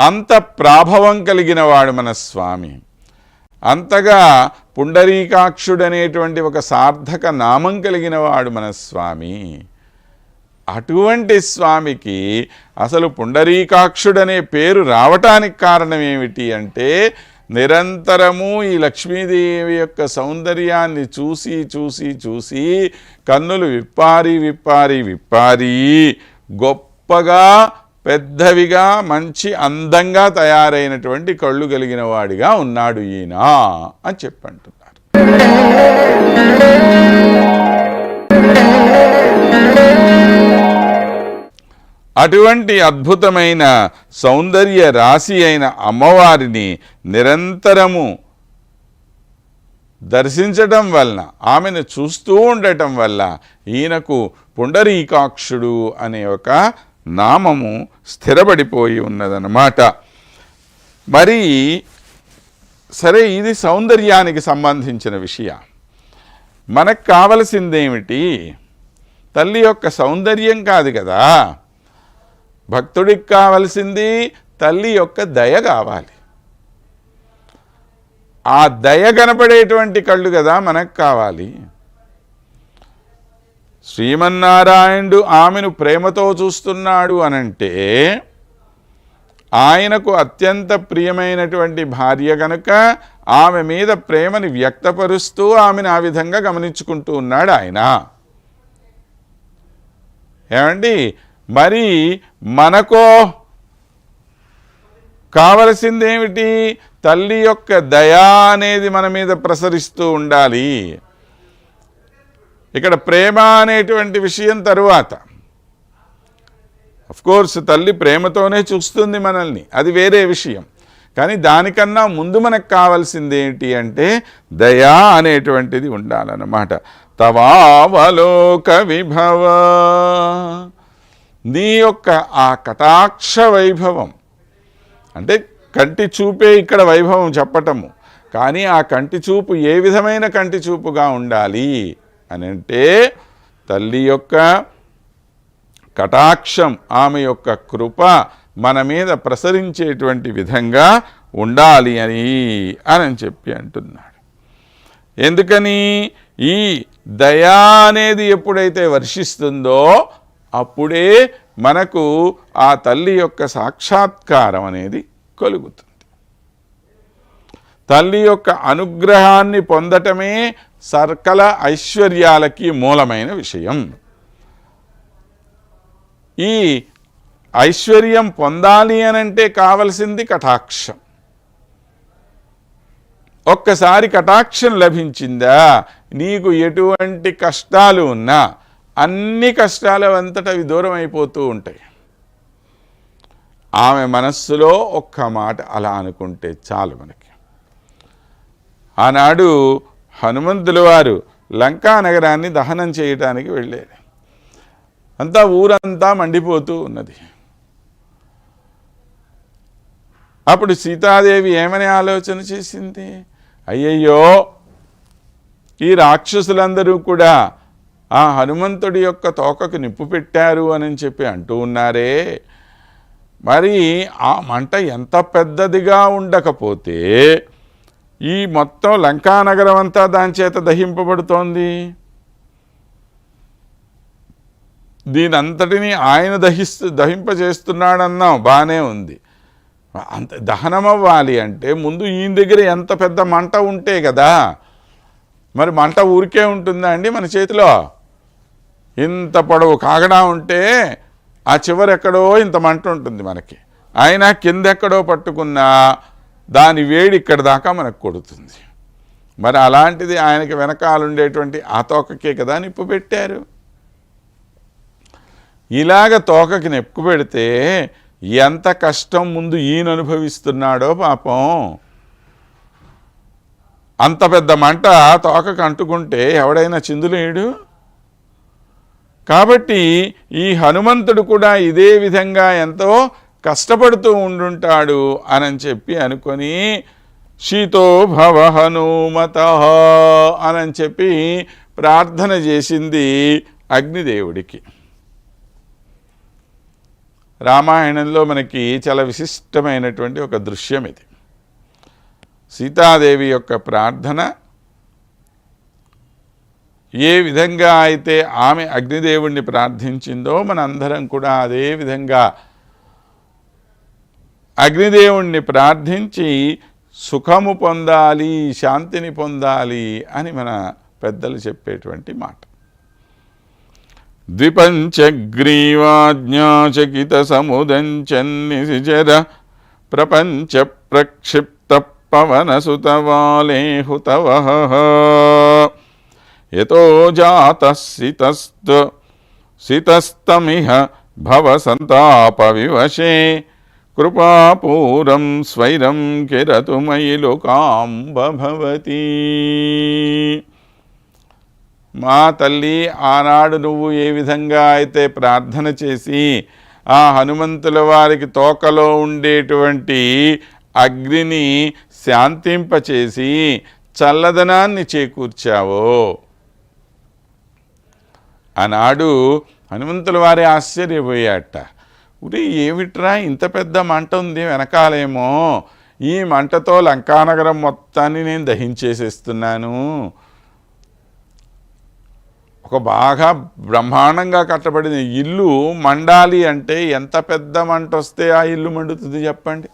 అంత ప్రాభవం కలిగిన వాడు మన స్వామి. అంతగా పుండరీకాక్షుడనేటువంటి ఒక సార్థక నామం కలిగిన వాడు మన స్వామి. అటువంటి స్వామికి అసలు పుండరీకాక్షుడనే పేరు రావటానికి కారణం ఏమిటి అంటే నిరంతరము ఈ లక్ష్మీదేవి యొక్క సౌందర్యాన్ని చూసి చూసి చూసి కన్నులు విప్పారి విప్పారి విప్పారి గొప్పగా పెద్దవిగా మంచి అందంగా తయారైనటువంటి కళ్ళు కలిగిన వాడిగా ఉన్నాడు ఈయన అని చెప్పంటున్నారు. అటువంటి అద్భుతమైన సౌందర్య రాశి అయిన అమ్మవారిని నిరంతరము దర్శించటం వలన ఆమెను చూస్తూ ఉండటం వల్ల ఈయనకు పుండరీకాక్షుడు అనే ఒక నామము స్థిరపడిపోయి ఉన్నదన్నమాట. మరి సరే ఇది సౌందర్యానికి సంబంధించిన విషయం. మనకు కావలసిందేమిటి? తల్లి యొక్క సౌందర్యం కాదు కదా. భక్తుడికి కావలసింది తల్లి యొక్క దయ కావాలి. ఆ దయ కనపడేటువంటి కళ్ళు కదా మనకు కావాలి. శ్రీమన్నారాయణుడు ఆమెను ప్రేమతో చూస్తున్నాడు అనంటే ఆయనకు అత్యంత ప్రియమైనటువంటి భార్య కనుక ఆమె మీద ప్రేమని వ్యక్తపరుస్తూ ఆమెను ఆ విధంగా గమనించుకుంటూ ఉన్నాడు ఆయన. ఏమండి? మరి మనకో కావలసిందేమిటి? తల్లి యొక్క దయా అనేది మన మీద ప్రసరిస్తూ ఉండాలి. ఇక్కడ ప్రేమ అనేటువంటి విషయం తరువాత. కోర్స్ తల్లి ప్రేమతోనే చూస్తుంది మనల్ని. అది వేరే విషయం. కానీ దానికన్నా ముందు మనకు కావాల్సింది ఏంటి అంటే దయా అనేటువంటిది ఉండాలన్నమాట. తవావలోక విభవ. నీ యొక్క ఆ కటాక్ష వైభవం. అంటే కంటి చూపే ఇక్కడ వైభవం చెప్పటము. కానీ ఆ కంటి చూపు ఏ విధమైన కంటి చూపుగా ఉండాలి? అని అంటే తల్లి యొక్క కటాక్షం ఆమె యొక్క కృప మన మీద ప్రసరించేటువంటి విధంగా ఉండాలి అని అని చెప్పి అంటున్నాడు. ఎందుకని? ఈ దయా అనేది ఎప్పుడైతే వర్షిస్తుందో అప్పుడే మనకు ఆ తల్లి యొక్క సాక్షాత్కారం అనేది కలుగుతుంది. తల్లి యొక్క అనుగ్రహాన్ని పొందటమే సర్కల ఐశ్వర్యాలకి మూలమైన విషయం. ఈ ఐశ్వర్యం పొందాలి అనంటే కావలసింది కటాక్షం. ఒక్కసారి కటాక్షం లభించిందా నీకు ఎటువంటి కష్టాలు ఉన్నా అన్ని కష్టాల అంతటా అవి దూరం అయిపోతూ ఉంటాయి. ఆమె మనస్సులో ఒక్క మాట అలా అనుకుంటే చాలు మనకి. ఆనాడు హనుమంతులు వారు లంకా నగరాన్ని దహనం చేయటానికి వెళ్ళేది. అంతా ఊరంతా మండిపోతూ ఉన్నది. అప్పుడు సీతాదేవి ఏమని ఆలోచన చేసింది? అయ్యయ్యో ఈ రాక్షసులందరూ కూడా ఆ హనుమంతుడి యొక్క తోకకు నిప్పు పెట్టారు అని చెప్పి అంటూ ఉన్నారే. మరి ఆ మంట ఎంత పెద్దదిగా ఉండకపోతే ఈ మొత్తం లంకానగరం అంతా దాని చేత దహింపబడుతోంది. దీనంతటిని ఆయన దహిస్తూ దహింపజేస్తున్నాడన్నాం. బాగానే ఉంది. అంత దహనం అవ్వాలి అంటే ముందు ఈయన దగ్గర ఎంత పెద్ద మంట ఉంటే కదా మరి మంట ఊరికే ఉంటుందా అండి మన చేతిలో? ఇంత పొడవు కాగడా ఉంటే ఆ చివరెక్కడో ఇంత మంట ఉంటుంది మనకి. ఆయన కిందెక్కడో పట్టుకున్నా దాని వేడి ఇక్కడ దాకా మనకు కొడుతుంది. మరి అలాంటిది ఆయనకి వెనకాలండేటువంటి ఆ తోకకే కదా నిప్పు పెట్టారు. ఇలాగ తోకకి నెప్పు పెడితే ఎంత కష్టం ముందు ఈయన అనుభవిస్తున్నాడో పాపం. అంత పెద్ద మంట తోకకు అంటుకుంటే ఎవడైనా చిందులేడు? కాబట్టి ఈ హనుమంతుడు కూడా ఇదే విధంగా ఎంతో కష్టపడుతూ ఉండుంటాడు అని చెప్పి అనుకొని శీతో భవ హనుమత అని చెప్పి ప్రార్థన చేసింది అగ్నిదేవుడికి. రామాయణంలో మనకి చాలా విశిష్టమైనటువంటి ఒక దృశ్యం ఇది. సీతాదేవి యొక్క ప్రార్థన ఏ విధంగా అయితే ఆమె అగ్నిదేవుణ్ణి ప్రార్థించిందో మనందరం కూడా అదే విధంగా అగ్నిదేవుణ్ణి ప్రార్థించి సుఖము పొందాలి శాంతిని పొందాలి అని మన పెద్దలు చెప్పేటువంటి మాట. ద్విపంచగ్రీవాజ్ఞాచకిత సముదంచన్నిశిచర ప్రపంచ ప్రక్షిప్త పవనసుతవాలే ఎతో జాత సితస్తు సితస్తమిహ భవ సంతాప వివశే కృపాపూరం స్వైరం కిరతు మయి లోకాంబ భవతి. మా తల్లి ఆనాడు నువ్వు ఏ విధంగా అయితే ప్రార్థన చేసి ఆ హనుమంతుల వారికి తోకలో ఉండేటువంటి అగ్నిని శాంతింపచేసి చల్లదనాన్ని చేకూర్చావో. ఆనాడు హనుమంతుల వారి ఆశ్చర్యపోయాట ఉరి ఏమిట్రా ఇంత పెద్ద మంట ఉంది వెనకాలేమో? ఈ మంటతో లంకానగరం మొత్తాన్ని నేను దహించేసేస్తున్నాను. ఒక బాగా బ్రహ్మాండంగా కట్టబడిన ఇల్లు మండాలి అంటే ఎంత పెద్ద మంట వస్తే ఆ ఇల్లు మండుతుంది చెప్పండి?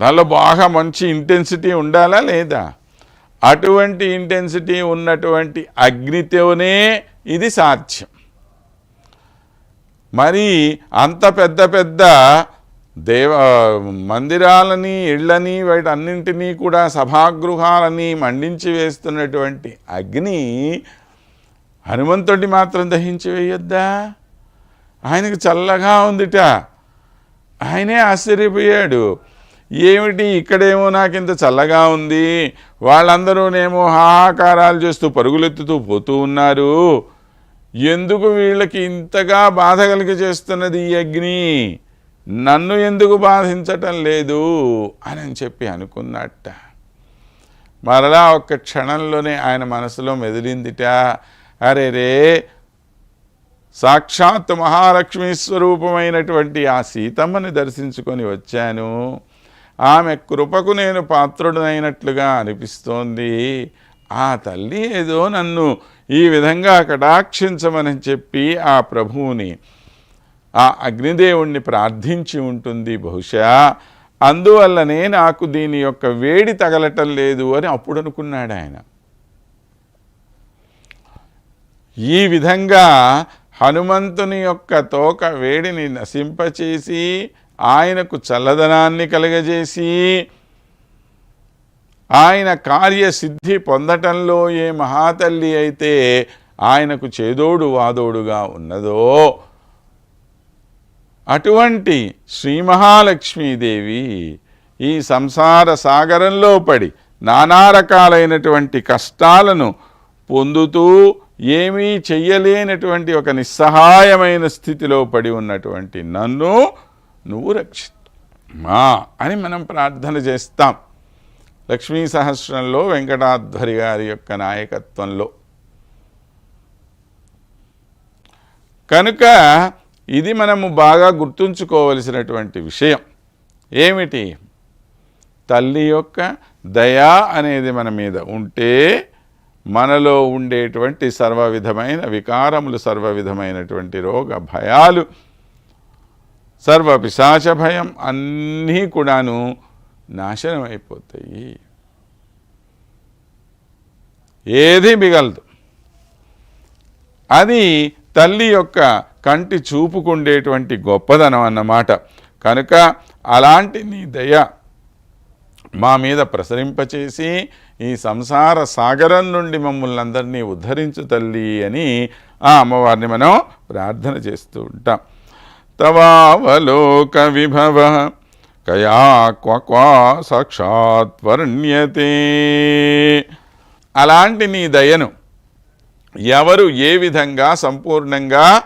దానిలో బాగా మంచి ఇంటెన్సిటీ ఉండాలా లేదా? అటువంటి ఇంటెన్సిటీ ఉన్నటువంటి అగ్నితోనే ఇది సాధ్యం. మరి అంత పెద్ద పెద్ద దేవ మందిరాలని ఇళ్ళని వాటన్నింటినీ కూడా సభాగృహాలని మండించి వేస్తున్నటువంటి అగ్ని హనుమంతుడి మాత్రం దహించి వేయొద్దా? ఆయనకు చల్లగా ఉందిట. ఆయనే ఆశ్చర్యపోయాడు. ఏమిటి ఇక్కడేమో నాకు ఇంత చల్లగా ఉంది? వాళ్ళందరూనేమో హాహాకారాలు చేస్తూ పరుగులెత్తుతూ పోతూ ఉన్నారు. ఎందుకు వీళ్ళకి ఇంతగా బాధ కలిగ చేస్తున్నది ఈ అగ్ని? నన్ను ఎందుకు బాధించటం లేదు అని చెప్పి అనుకున్నట్ట. మరలా ఒక్క క్షణంలోనే ఆయన మనసులో మెదిలిందిట. అరే రే సాక్షాత్ మహాలక్ష్మి స్వరూపమైనటువంటి ఆ సీతమ్మని దర్శించుకొని వచ్చాను. ఆమె కృపకు నేను పాత్రుడనైనట్లుగా అనిపిస్తోంది. ఆ తల్లి ఏదో నన్ను ఈ విధంగా కటాక్షించమని చెప్పి ఆ ప్రభువుని ఆ అగ్నిదేవుణ్ణి ప్రార్థించి ఉంటుంది. బహుశా అందువల్లనే నాకు దీని యొక్క వేడి తగలటం లేదు అని అప్పుడు అనుకున్నాడు ఆయన. ఈ విధంగా హనుమంతుని యొక్క తోక వేడిని నశింపచేసి ఆయనకు చల్లదనాన్ని కలగజేసి ఆయన కార్యసిద్ధి పొందటంలో ఏ మహాతల్లి అయితే ఆయనకు చేదోడు వాదోడుగా ఉన్నదో అటువంటి శ్రీ మహాలక్ష్మీదేవి ఈ సంసార సాగరంలో పడి నానా రకాలైనటువంటి కష్టాలను పొందుతూ ఏమీ చెయ్యలేనటువంటి ఒక నిస్సహాయమైన స్థితిలో పడి ఉన్నటువంటి నన్ను నువ్వు రక్షి మా అని మనం ప్రార్థన చేస్తాం. లక్ష్మీ సహస్రంలో వెంకటాధ్వరి గారి యొక్క నాయకత్వంలో. కనుక ఇది మనము బాగా గుర్తుంచుకోవలసినటువంటి విషయం. ఏమిటి? తల్లి యొక్క దయా అనేది మన మీద ఉంటే మనలో ఉండేటువంటి సర్వ విధమైన వికారములు సర్వ విధమైనటువంటి రోగ భయాలు సర్వ పిశాచ భయం అన్నీ కూడాను నాశనం అయిపోతాయి ఏది మిగలదు. అది తల్లి యొక్క కంటి చూపుకుండేటువంటి గొప్పదనం అన్నమాట. కనుక అలాంటి నీ దయ మా మీద ప్రసరింపచేసి ఈ సంసార సాగరం నుండి మమ్మల్ని అందరినీ ఉద్ధరించు తల్లి అని ఆ అమ్మవారిని మనం ప్రార్థన చేస్తూ ఉంటాం. తవావలోక విభవ కయా క్వక్వా సాక్షాత్ వర్ణ్యతే అలాంటి నీ దయను ఎవరు ఏ విధంగా సంపూర్ణంగా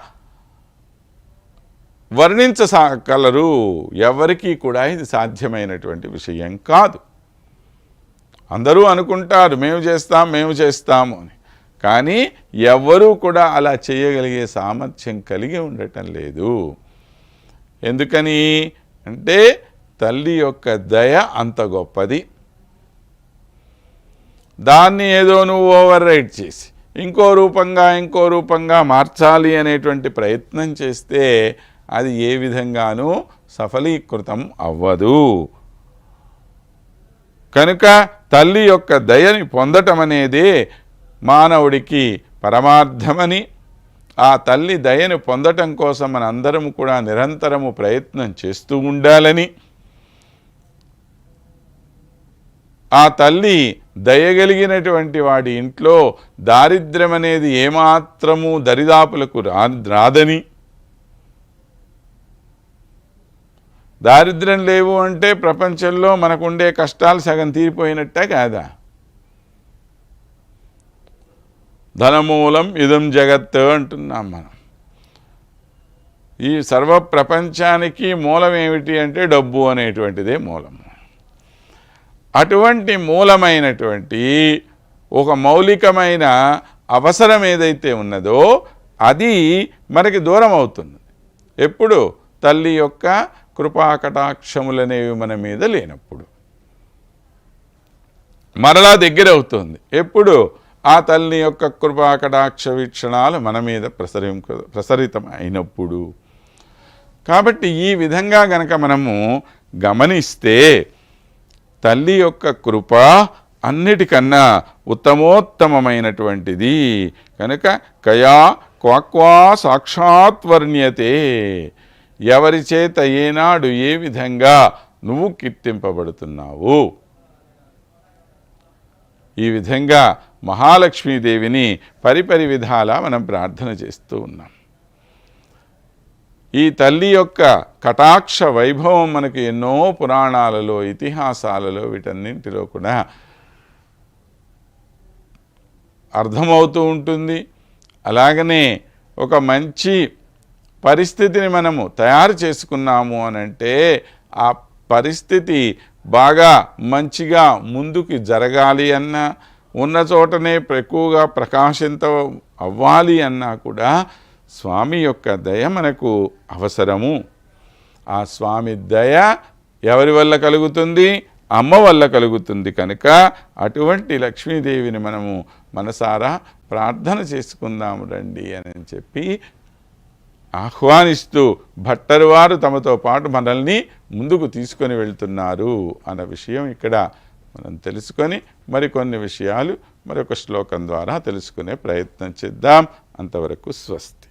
వర్ణించగలరు ఎవరికీ కూడా ఇది సాధ్యమైనటువంటి విషయం కాదు. అందరూ అనుకుంటారు మేము చేస్తాం మేము చేస్తాము అని. కానీ ఎవ్వరూ కూడా అలా చేయగలిగే సామర్థ్యం కలిగి ఉండటం లేదు. ఎందుకని అంటే తల్లి యొక్క దయ అంత గొప్పది. దాన్ని ఏదో నువ్వు ఓవర్ రైట్ చేసి ఇంకో రూపంగా ఇంకో రూపంగా మార్చాలి అనేటువంటి ప్రయత్నం చేస్తే అది ఏ విధంగానూ సఫలీకృతం అవ్వదు. కనుక తల్లి యొక్క దయని పొందటం అనేది మానవుడికి పరమార్థమని ఆ తల్లి దయను పొందటం కోసం మనందరము కూడా నిరంతరము ప్రయత్నం చేస్తూ ఉండాలని ఆ తల్లి దయగలిగినటువంటి వాడి ఇంట్లో దారిద్ర్యం అనేది ఏమాత్రము దరిదాపులకు రా రాదని. దారిద్ర్యం లేవు అంటే ప్రపంచంలో మనకుండే కష్టాలు సగం తీరిపోయినట్టే కాదా? ధనమూలం ఇదం జగత్ అంటున్నాం మనం. ఈ సర్వ ప్రపంచానికి మూలం ఏమిటి అంటే డబ్బు అనేటువంటిదే మూలం. అటువంటి మూలమైనటువంటి ఒక మౌలికమైన అవసరం ఏదైతే ఉన్నదో అది మనకి దూరం అవుతుంది ఎప్పుడు? తల్లి యొక్క కృపాకటాక్షములనేవి మన మీద లేనప్పుడు. మరలా దగ్గర అవుతుంది ఎప్పుడు? ఆ తల్లి యొక్క కృపాకటాక్ష వీక్షణాలు మన మీద ప్రసరి ప్రసరితం అయినప్పుడు కాబట్టి ఈ విధంగా గనక మనము గమనిస్తే తల్లి యొక్క కృప అన్నిటికన్నా ఉత్తమోత్తమమైనటువంటిది. కనుక కయా క్వాక్వా సాక్షాత్ వర్ణ్యతే. ఎవరి చేత ఏనాడు ఏ విధంగా నువ్వు కీర్తింపబడుతున్నావు? ఈ విధంగా మహాలక్ష్మీదేవిని పరిపరి విధాలా మనం ప్రార్థన చేస్తూ ఉన్నాం. ఈ తల్లి యొక్క కటాక్ష వైభవం మనకు ఎన్నో పురాణాలలో ఇతిహాసాలలో వీటన్నింటిలో కూడా అర్థమవుతూ ఉంటుంది. అలాగనే ఒక మంచి పరిస్థితిని మనము తయారు చేసుకున్నాము అనంటే ఆ పరిస్థితి బాగా మంచిగా ముందుకి జరగాలి అన్నా ఉన్న చోటనే ఎక్కువగా ప్రకాశింత అవ్వాలి అన్నా కూడా స్వామి యొక్క దయ మనకు అవసరము. ఆ స్వామి దయ ఎవరి వల్ల కలుగుతుంది? అమ్మ వల్ల కలుగుతుంది కనుక అటువంటి లక్ష్మీదేవిని మనము మనసారా ప్రార్థన చేసుకుందాము రండి అని చెప్పి ఆహ్వానిస్తూ భట్టరు వారు తమతో పాటు మనల్ని ముందుకు తీసుకొని వెళ్తున్నారు అన్న విషయం ఇక్కడ మనం తెలుసుకొని మరికొన్ని విషయాలు మరొక శ్లోకం ద్వారా తెలుసుకునే ప్రయత్నం చేద్దాం. అంతవరకు స్వస్తి.